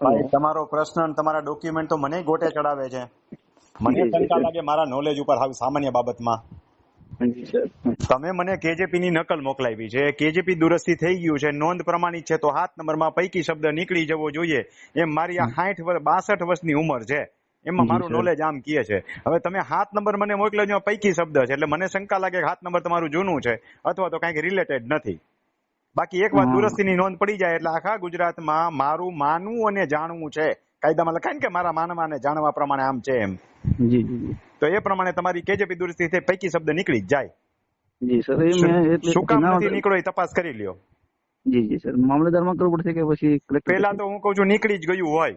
ભાઈ તમારો પ્રશ્ન અને તમારા ડોક્યુમેન્ટ તો મને ગોટે ચડાવે છે. મને શંકા લાગે મારા નોલેજ ઉપર આવી સામાન્ય બાબતમાં. તમે મને કેજેપી ની નકલ મોકલાવી છે. કેજેપી દુરસ્તી થઈ ગયું છે. નોંધ પ્રમાણિત છે તો સાત નંબરમાં પૈકી શબ્દ નીકળી જવો જોઈએ. એમ મારી આ સાઠ વર્ષ બાસઠ વર્ષની ઉંમર છે. એમાં મારું નોલેજ આમ કહે છે. હવે તમે હાથ નંબર મને મોકલ્યો પૈકી શબ્દ છે. એટલે મને શંકા લાગે કે સાત નંબર તમારું જૂનું છે અથવા તો કંઈક રિલેટેડ નથી. બાકી એક વાત. દુરસ્તીની નોંધ પડી જાય એટલે આખા ગુજરાતમાં મારું માનવું અને જાણવું છે. કાયદામાં લખાય ને કે મારા માનવા અને જાણવા પ્રમાણે આમ છે એમ. જી તો એ પ્રમાણે તમારી કેજેપી દુરસ્તી છે પૈકી શબ્દ નીકળી જ જાય. જી સર એ મેં શું કામ નથી નીકળ્યો એ તપાસ કરી લ્યો. જી જી સર મામલેદારમાં કરવું પડશે કે પછી પેલા તો હું કઉ છું નીકળી જ ગયું હોય.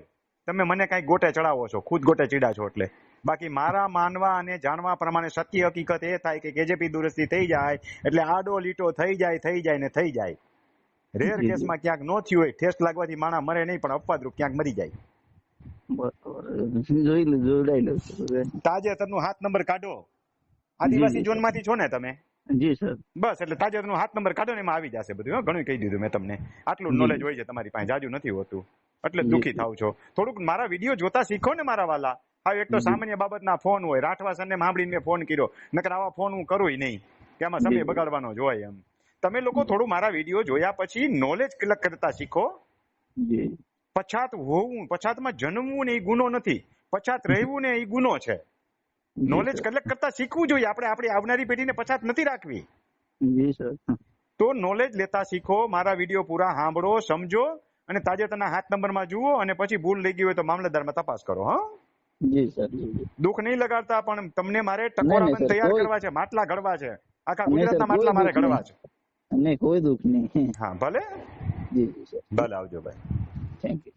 તમે મને કઈ ગોટે ચડાવો છો? ખુદ ગોટે ચીડા છો એટલે. બાકી મારા માનવા અને જાણવા પ્રમાણે સત્ય હકીકત એ થાય કે કેજેપી દુરસ્તી થઈ જાય એટલે આડો લીટો થઈ જાય થઈ જાય ને થઈ જાય. રેર. કેસમાં ક્યાંક નો થયું હોય ઠેસ લાગવાથી માણસ મરે નહીં પણ અપવાદરૂપ ક્યાંક મરી જાય. જોઈ લે તાજેતરનું હાથ નંબર કાઢો. આદિવાસી ઝોનમાંથી છો ને તમે? જી સર. બસ એટલે તાજેતરનું હાથ નંબર કાઢો ને એમાં આવી જશે બધું ઘણું કહી દીધું મેં તમને. આટલું નોલેજ હોય છે તમારી પાસે જાજુ નથી હોતું. એટલે દુખી થાવ છો. થોડુંક મારા વીડિયો જોતા શીખો ને મારા વાલા. હા એક તો સામાન્ય બાબતના ફોન હોય. રાઠવા સરને સાંભળીને મેં ફોન કર્યો. નકર આવા ફોન હું કરું નહીં કે આમાં સમય બગાડવાનો જ હોય એમ. તમે લોકો થોડું મારા વીડિયો જોયા પછી નોલેજ કરતા શીખો. પછાત હોવું પછાતમાં જન્મવું ને એ ગુનો નથી. પછાત રહેવું ને એ ગુનો છે. નોલેજ કલેક્ટ કરતા શીખવું જોઈએ. આપણે આપણી આવનારી પેઢીને પછાત નથી રાખવી. જી સર તો નોલેજ લેતા શીખો મારા વીડિયો પૂરા સાંભળો સમજો અને તાજેતરના હાથ નંબરમાં જુઓ અને પછી ભૂલ લઈ ગઈ હોય તો મામલતદારમાં તપાસ કરો હા? જી સર. દુઃખ નહીં લગાડતા પણ તમને મારે ટકોરાબંધ તૈયાર કરવા છે માટલા ઘડવા છે. આખા ગુજરાતના માટલા મારે ઘડવા છે. નહીં કોઈ દુઃખ નહીં. હા ભલે. જી જી સર ભલે આવજો ભાઈ. Thank you